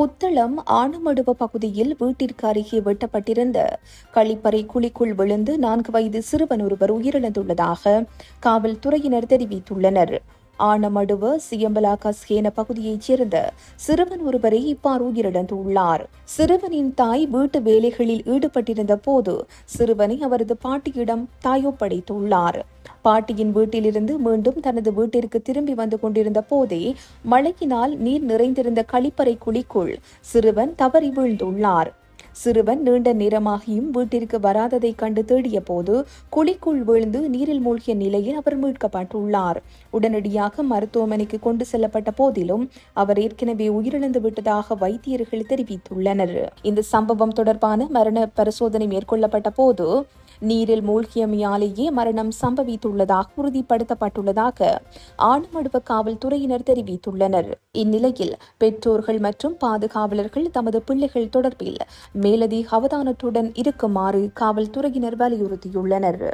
புத்தளம் ஆனமடுவ பகுதியில் வீட்டிற்கு அருகே வெட்டப்பட்டிருந்த கழிப்பறை குழிக்குள் விழுந்து நான்கு வயது சிறுவன் ஒருவர் உயிரிழந்துள்ளதாக காவல்துறையினர் தெரிவித்துள்ளனர். ஆனமடுவ சியம்பலா கஸ்கேன பகுதியைச் சேர்ந்த சிறுவன் ஒருவரை இப்பார் உயிரிழந்துள்ளார். சிறுவனின் தாய் வீட்டு வேலைகளில் ஈடுபட்டிருந்த போது சிறுவனை அவரது பாட்டியிடம் தாயொப்படைத்துள்ளார். பாட்டியின் வீட்டிலிருந்து மீண்டும் தனது வீட்டிற்கு திரும்பி வந்து கொண்டிருந்த போதே மழையினால் நீர் நிறைந்திருந்த கழிப்பறை குழிக்குள் சிறுவன் தவறி வீழ்ந்துள்ளார். சிறுவன் நீண்ட நேரமாகியும் வீட்டிற்கு வராததை கண்டு தேடிய போது குழிக்குள் விழுந்து நீரில் மூழ்கிய நிலையில் அவர் மீட்கப்பட்டுள்ளார். உடனடியாக மருத்துவமனைக்கு கொண்டு செல்லப்பட்ட போதிலும் அவர் ஏற்கனவே உயிரிழந்து விட்டதாக வைத்தியர்கள் தெரிவித்துள்ளனர். இந்த சம்பவம் தொடர்பான மரண பரிசோதனை மேற்கொள்ளப்பட்ட போது நீரில் மூழ்கியமையாலேயே மரணம் சம்பவித்துள்ளதாக உறுதிப்படுத்தப்பட்டுள்ளதாக ஆனமடுவ காவல்துறையினர் தெரிவித்துள்ளனர். இந்நிலையில் பெற்றோர்கள் மற்றும் பாதுகாவலர்கள் தமது பிள்ளைகள் தொடர்பில் மேலதிக அவதானத்துடன் இருக்குமாறு காவல்துறையினர் வலியுறுத்தியுள்ளனர்.